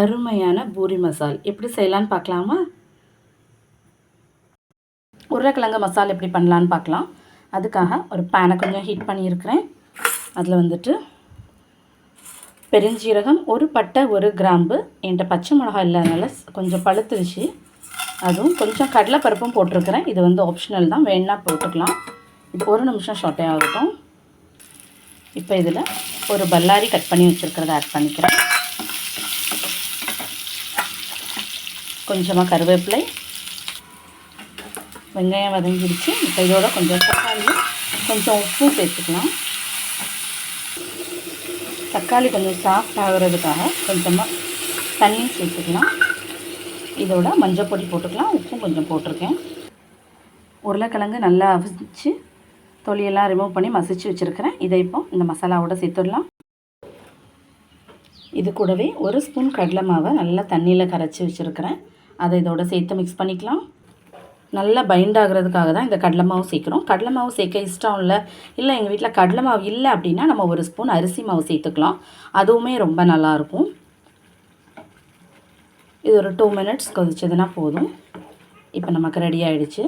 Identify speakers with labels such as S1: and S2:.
S1: அருமையான பூரி மசால். எப்படி செய்யலான்னு பார்க்கலாமா? உருளைக்கிழங்கு மசால் எப்படி பண்ணலான்னு பார்க்கலாம். அதுக்காக ஒரு பேனை கொஞ்சம் ஹீட் பண்ணியிருக்கிறேன். அதில் வந்துட்டு பெருஞ்சீரகம் ஒரு பட்டை ஒரு கிராம்பு என்கிட்ட பச்சை மிளகாய் இல்லாதனால கொஞ்சம் பழுத்துருச்சு. அதுவும் கொஞ்சம் கடலைப்பருப்பும் போட்டிருக்கிறேன். இது வந்து ஆப்ஷனல் தான். வேணா போட்டுக்கலாம். இது ஒரு நிமிஷம் ஷார்ட்டே ஆகட்டும். இப்போ இதில் ஒரு பல்லாரி கட் பண்ணி வச்சுருக்கிறத ஆட் பண்ணிக்கிறேன். கொஞ்சமாக கருவேப்பிலை வெங்காயம் வதங்கிடுச்சு இப்போ இதோட கொஞ்சம் தக்காளி கொஞ்சம் உப்பும் சேர்த்துக்கலாம். தக்காளி கொஞ்சம் சாஃப்ட் ஆகிறதுக்காக கொஞ்சமாக தண்ணி சேர்த்துக்கலாம். இதோட மஞ்சள் பொடி போட்டுக்கலாம். உப்பும் கொஞ்சம் போட்டிருக்கேன். உருளைக்கிழங்கு நல்லா அவிச்சு தொலியெல்லாம் ரிமூவ் பண்ணி மசிச்சு வச்சுருக்கிறேன். இதை இப்போ இந்த மசாலாவோட சேர்த்துடலாம். இது கூடவே ஒரு ஸ்பூன் கடலை மாவை நல்லா தண்ணியில் கரைச்சி வச்சுருக்கிறேன். அதை இதோட சேர்த்து மிக்ஸ் பண்ணிக்கலாம். நல்லா பைண்ட் ஆகிறதுக்காக தான் இந்த கடலை மாவு சேர்க்குறோம். கடலை மாவு சேர்க்க இஷ்டம் இல்லை. இல்லை எங்கள் வீட்டில் கடலை மாவு இல்லை அப்படின்னா நம்ம ஒரு ஸ்பூன் அரிசி மாவு சேர்த்துக்கலாம். அதுவுமே ரொம்ப நல்லாயிருக்கும் இது ஒரு டூ மினிட்ஸ் கொதிச்சதுன்னா போதும். இப்போ நமக்கு ரெடி ஆகிடுச்சு